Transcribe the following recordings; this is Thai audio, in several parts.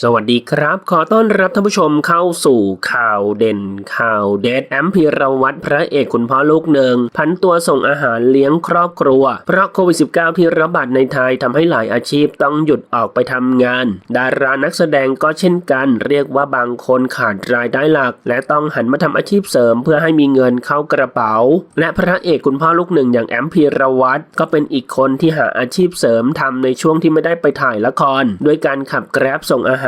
สวัสดีครับ ขอต้อนรับท่านผู้ชมเข้าสู่ข่าวเด่นข่าวเด็ดแอมพีรวัตรพระเอกคุณพ่อลูกหนึ่งพันตัวส่งอาหารเลี้ยงครอบครัว เพราะโควิด -19 ที่ระบาดในไทยทำให้หลายอาชีพต้องหยุดออกไปทำงาน ดารานักแสดงก็เช่นกัน เรียกว่าบางคนขาดรายได้หลัก และต้องหันมาทำอาชีพเสริมเพื่อให้มีเงินเข้ากระเป๋า และพระเอกคุณพ่อลูกหนึ่งอย่างแอมพีรวัตรก็เป็นอีกคนที่หาอาชีพเสริมทำในช่วงที่ไม่ได้ไปถ่ายละคร ด้วยการขับแกร็บส่งอาหาร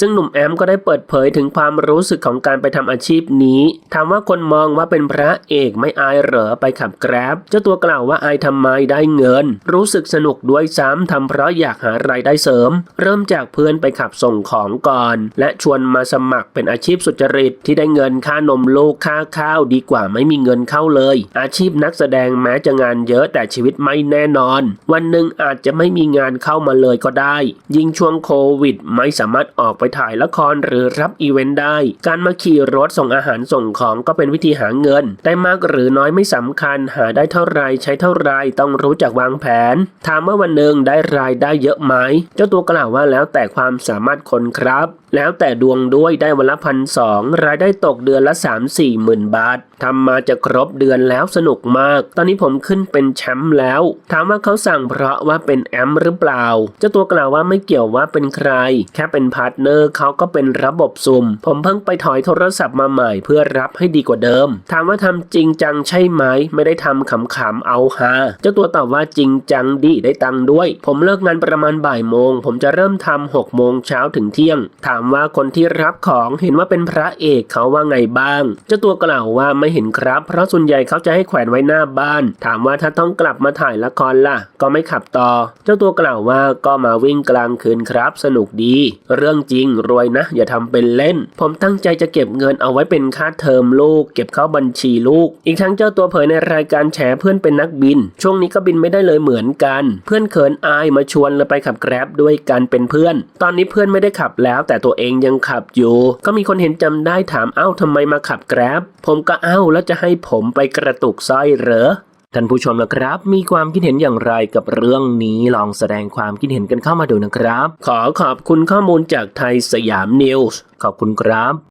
ซึ่งหนุ่มแอมก็ได้เปิดเผยถึงความรู้สึกของการไปทำอาชีพนี้ถามว่าคนมองว่าเป็นพระเอกไม่อายเหรอไปขับแกร็บเจ้าตัวกล่าวว่าอายทำไมได้เงิน รู้สึกสนุกด้วยซ้ำทำเพราะอยากหารายได้เสริม เริ่มจากเพื่อนไปขับส่งของก่อน และชวนมาสมัครเป็นอาชีพสุจริตที่ได้เงินค่านมลูกค่าข้าวดีกว่าไม่มีเงินเข้าเลย อาชีพนักแสดงแม้จะงานเยอะแต่ชีวิตไม่แน่นอน วันหนึ่งอาจจะไม่มีงานเข้ามาเลยก็ได้ ยิ่งช่วงโควิดไม่สาามารถออกไปถ่ายละครหรือรับอีเวนต์ได้ การมาขี่รถส่งอาหารส่งของก็เป็นวิธีหาเงิน ได้มากหรือน้อยไม่สำคัญ หาได้เท่าไรใช้เท่าไรต้องรู้จักวางแผน ถามว่าวันหนึ่งได้รายได้เยอะไหม เจ้าตัวกล่าวว่าแล้วแต่ความสามารถคนครับ แล้วแต่ดวงด้วยได้วันละพันสองรายได้ตกเดือนละ 3 4หมื่นบาท ทำมาจะครบเดือนแล้วสนุกมาก ตอนนี้ผมขึ้นเป็นแชมป์แล้ว ถามว่าเขาสั่งเพราะว่าเป็นแอมหรือเปล่า เจ้าตัวกล่าวว่าไม่เกี่ยวว่าเป็นใคร แค่เป็นพาร์ทเนอร์เขาก็เป็นระบบซุ่ม ผมเพิ่งไปถอยโทรศัพท์มาใหม่เพื่อรับให้ดีกว่าเดิม ถามว่าทำจริงจังใช่ไหม ไม่ได้ทำขำๆเอาฮาเจ้าตัวตอบว่าจริงจังดีได้ตังค์ด้วย ผมเลิกงานประมาณบ่ายโมง ผมจะเริ่มทำหกโมงเช้าถึงเที่ยง ถามว่าคนที่รับของเห็นว่าเป็นพระเอกเขาว่าไงบ้าง เจ้าตัวกล่าวว่าไม่เห็นครับ เพราะส่วนใหญ่เขาจะให้แขวนไว้หน้าบ้าน ถามว่าถ้าต้องกลับมาถ่ายละครล่ะ ก็ไม่ขับต่อ เจ้าตัวกล่าวว่าก็มาวิ่งกลางคืนครับ สนุกดี เรื่องจริงรวยนะ อย่าทำเป็นเล่น ผมตั้งใจจะเก็บเงินเอาไว้เป็นค่าเทอมลูก เก็บเข้าบัญชีลูก อีกทั้งเจ้าตัวเผยในรายการแฉเพื่อนเป็นนักบิน ช่วงนี้ก็บินไม่ได้เลยเหมือนกัน เพื่อนเขินอายมาชวนเลยไปขับแกร็บด้วยกันเป็นเพื่อน ตอนนี้เพื่อนไม่ได้ขับแล้ว แต่ตัวเองยังขับอยู่ ก็มีคนเห็นจำได้ถามเอ้าทำไมมาขับแกร็บผมก็เอ้าแล้วจะให้ผมไปกระตุกไส้เหรอ ท่านผู้ชมนะครับ มีความคิดเห็นอย่างไรกับเรื่องนี้ลองแสดงความคิดเห็นกันเข้ามาดูนะครับ ขอขอบคุณข้อมูลจากไทยสยามนิวส์ขอบคุณครับ